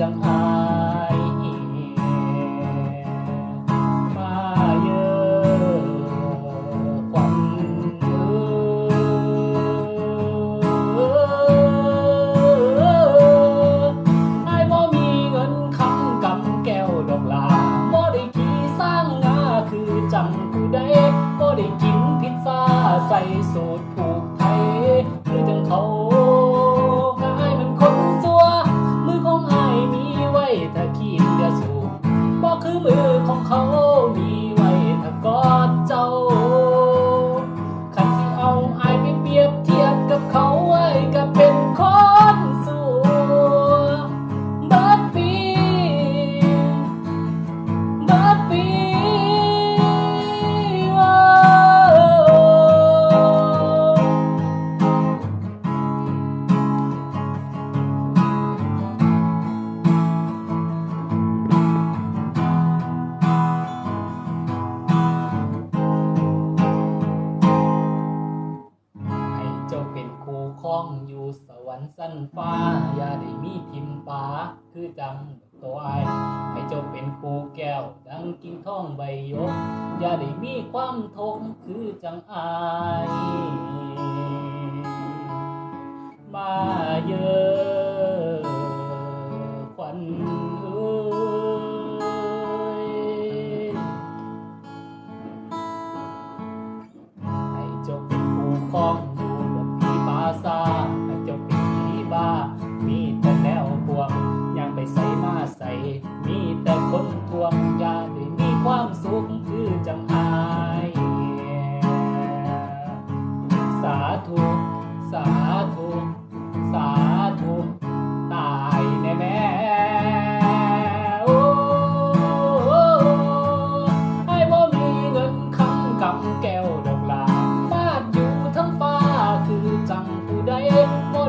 จังอายมาเยอะควันเอ้ยอายบ่มีเงินคำกำแก้วดอกลาบ่ได้ขี่สร้างงาคือจังผู้ใดบ่ได้กินพิซซ่าใส่สูตรผู ถ้าขีดจะสูบบอกคือมือของเขา เจ้าเป็นครูคล้องอยู่สวรรค์สั้นฟ้า อย่าได้มีทิมปาคือจังตัวไอให้เจ้าเป็นครูแก้ว ดังกิ่งทองใบยก อย่าได้มีความทงคือจังอาย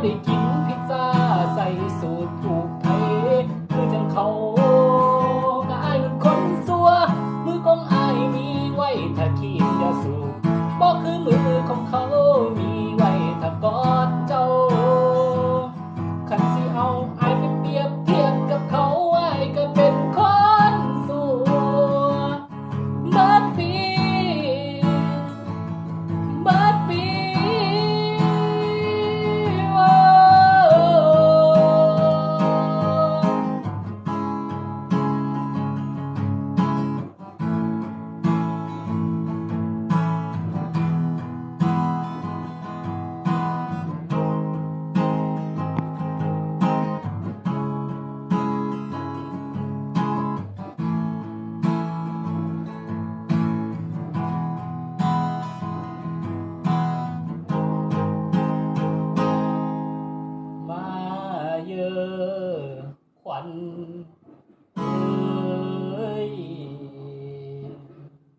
ได้กินพิซซ่าใส่สูตรถูกไทยคือจังเขาก็อายมันคนสัว มือของอายมีไว้ถ้าขีนยาสูบบอกคือมือของเขามีไว้ถ้ากอด อขวัญ